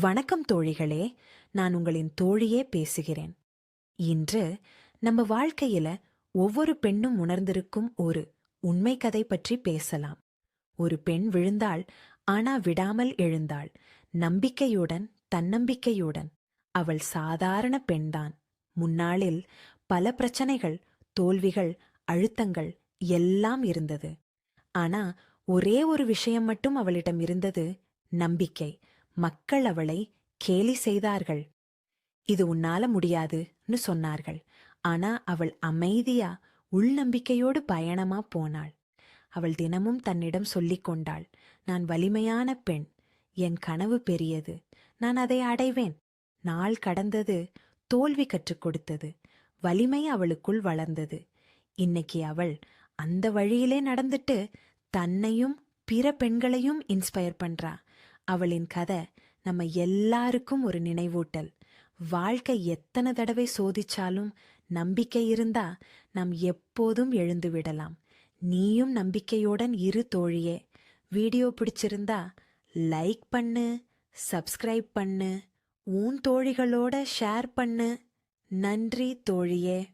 வணக்கம் தோழிகளே நான் உங்களின் தோழியே பேசுகிறேன். இன்று நம்ம வாழ்க்கையில ஒவ்வொரு பெண்ணும் உணர்ந்திருக்கும் ஒரு உண்மை கதை பற்றி பேசலாம். ஒரு பெண் விழுந்தாள் ஆனா விடாமல் எழுந்தாள். நம்பிக்கையுடன் தன்னம்பிக்கையுடன். அவள் சாதாரண பெண்தான். முன்னாளில் பல பிரச்சனைகள் தோல்விகள் அழுத்தங்கள் எல்லாம் இருந்தது. ஆனா ஒரே ஒரு விஷயம் மட்டும் அவளிடம் இருந்தது நம்பிக்கை. மக்கள் அவளை கேலி செய்தார்கள். இது உன்னால முடியாதுன்னு சொன்னார்கள். ஆனா அவள் அமைதியா உள்நம்பிக்கையோடு பயணமா போனாள். அவள் தினமும் தன்னிடம் சொல்லிக் கொண்டாள் நான் வலிமையான பெண் என் கனவு பெரியது நான் அதை அடைவேன். நாள் கடந்தது தோல்வி கற்றுக் கொடுத்தது வலிமை அவளுக்குள் வளர்ந்தது. இன்னைக்கு அவள் அந்த வழியிலே நடந்துட்டு தன்னையும் பிற பெண்களையும் இன்ஸ்பயர் பண்றா. அவளின் கதை நம்ம எல்லாருக்கும் ஒரு நினைவூட்டல். வாழ்க்கை எத்தனை தடவை சோதிச்சாலும் நம்பிக்கை இருந்தா நாம் எப்போதும் எழுந்து விடலாம். நீயும் நம்பிக்கையுடன் இரு தோழியே. வீடியோ பிடிச்சிருந்தா லைக் பண்ணு சப்ஸ்கிரைப் பண்ணு உன் தோழிகளோட ஷேர் பண்ணு. நன்றி தோழியே.